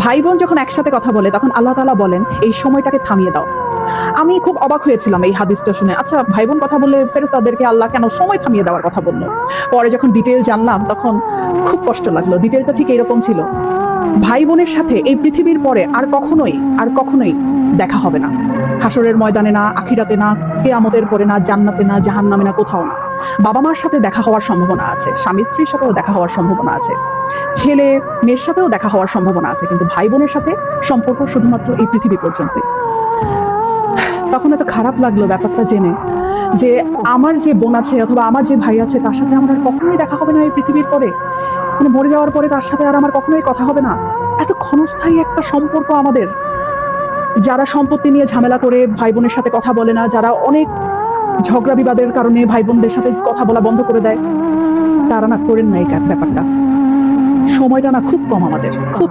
ভাই বোন যখন একসাথে কথা বলে, তখন আল্লাহ তাআলা বলেন, এই সময়টাকে থামিয়ে দাও। আমি খুব অবাক হয়েছিলাম এই হাদিসটা শুনে। আচ্ছা ভাই বোন কথা বললে ফেরেশতাদেরকে আল্লাহ কেন সময় থামিয়ে দেওয়ার কথা বলল? পরে যখন ডিটেল জানলাম, তখন খুব কষ্ট লাগল। ডিটেলটা ঠিক এরকম ছিল। ভাই বোনের সাথে এই পৃথিবীর পরে আর কখনোই আর কখনোই দেখা হবে না। হাসরের ময়দানে না, আখিরাতে না, কেয়ামতের পরে না, জান্নাতে না, জাহান্নামে না, কোথাও না। বাবা মার সাথে দেখা হওয়ার সম্ভাবনা আছে। স্বামী স্ত্রীর সাথেও দেখা হওয়ার সম্ভাবনা আছে। ছেলে মেয়ের সাথেও দেখা হওয়ার সম্ভাবনা আছে, কিন্তু ভাই বোনের সাথে সম্পর্ক শুধুমাত্র এই পৃথিবী পর্যন্তই। তখন এত খারাপ লাগল ব্যাপারটা জেনে যে আমার যে বোন আছে অথবা আমার যে ভাই আছে, তার সাথে আমার কখনোই দেখা হবে না এই পৃথিবীর পরে। মানে মরে যাওয়ার পরে তার সাথে আর আমার কখনোই কথা হবে না। এত ক্ষণস্থায়ী একটা সম্পর্ক আমাদের, যারা সম্পত্তি নিয়ে ঝামেলা করে ভাই বোনের সাথে কথা বলে না, যারা অনেক ঝগড়া বিবাদের কারণে ভাই বোনদের সাথে কথা বলা বন্ধ করে দেয়, তারা না করেন না এই ব্যাপারটা। সময়টা না খুব কম আমাদের খুব কম